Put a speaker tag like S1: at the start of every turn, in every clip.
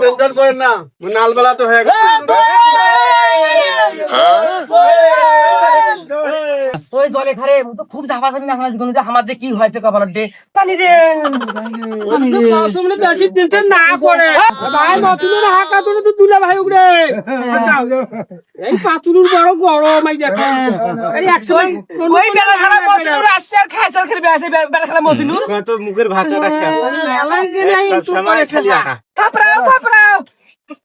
S1: Tension করেন না নালবেলা তো হয়ে গেছে
S2: ওই জলে খারে তো খুব জাফা জানি না জীবনে আমার যে কি হয়তো কপাল দে। পানি দে।
S3: বেশি টেনশন না করে। ভাই মাতুলের হাকা তোর তো দুলা ভাই উগরে এই পাতুলুর বড় গরম এই দেখো। এই একশো
S2: ওই বেলা খেলা মতিনুর আসছে আর খাইছে আর খেলবে আসে বেলা খেলা মতিনুর।
S1: তোর মুখের ভাষাটা কেমন
S3: এলাঙ্কে নাই চুপ করে খেলা
S2: থাপড়াও থাপড়াও থাপড়াও
S1: তুই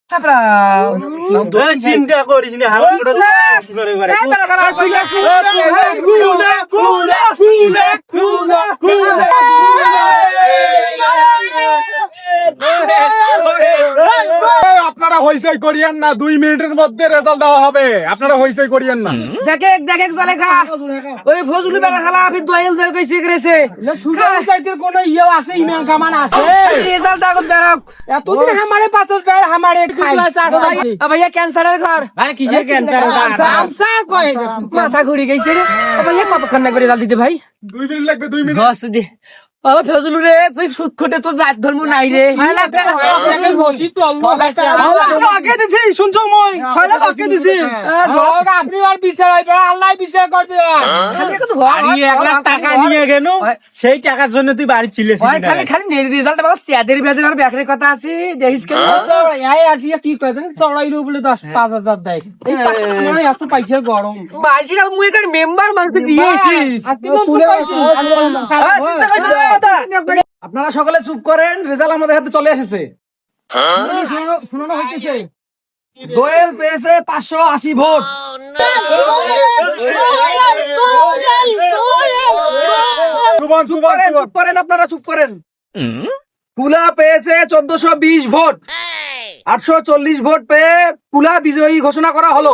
S1: চিন্তা করিস না হাওয়া করে করে করে
S2: এই বেলা খেলা কইলা
S1: কুলা কুলা কুলা কুলা কুলা আপনারা হইচই করিয়েন না দুই মিনিটের মধ্যে রেজাল্ট দেওয়া হবে। আপনারা হইচই করিয়েন না।
S2: দেখে দেখে খা। ওই ফজলু বেলা খেলা আপনি দোয়েল দোয়েল
S3: সুযোগ চাইতে কোন ইয়ে আছে ইমান কামান আছে?
S2: রেজাল্ট আগত বেরক।
S3: এতদিন আমারে পাছত বের আমারে
S2: ভাইয়া ক্যান্সারের ঘর।
S1: মানে কিসের ক্যান্সার
S3: আমসা কয়?
S2: মাথা ঘুরে গেছে রে। ভাইয়া কতক্ষণ না করে রেজাল্ট দিতে ভাই?
S1: দুই মিনিট লাগবে দুই মিনিট।
S2: দশ দি ও ফজলু রে তুই সুদ খোটে তোর জাত ধর্ম নাই রে আগে দিছি শুনছো মই ছয় লাখ আগে দিছি
S3: আপনি আর বিচার হইবে আল্লাহ বিচার করবে
S1: আরে এক লাখ টাকা নিয়ে গেল সেই টাকার জন্য তুই বাড়ি চিলেছিস
S2: খালি খালি রেজাল্ট বাবা চেয়াদের বেদের আর ব্যাকরে কথা আছে দেখিস কেন
S3: এই আজি কি কয় জানেন চড়াইলো বলে দশ পাঁচ হাজার দেয় এই মানে এত পয়সা গরম
S2: মাঝিরা মুই একটা মেম্বার মানুষ দিয়েছিস আপনারা সকলে চুপ করেন রেজাল্ট আমাদের হাতে চলে এসেছে শোনানো হইতেছে দোয়েল পেয়েছে পাঁচশো আশি ভোট
S1: সুবন সুবন
S2: করেন, চুপ করেন আপনারা চুপ করেন কুলা পেয়েছে চোদ্দশো বিশ ভোট আটশো চল্লিশ ভোট পেয়ে কুলা বিজয়ী ঘোষণা করা হলো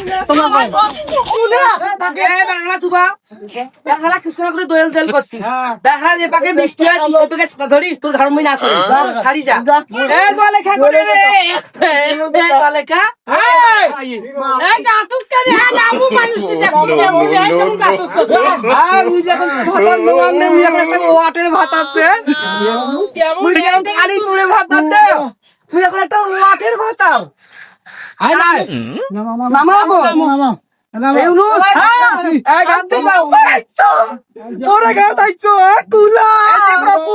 S2: পাকে আছে দোকান নেই মুই এখন একটা ওয়াটের ভাত এখন একটা ওয়াটের ভাতার মামা মামা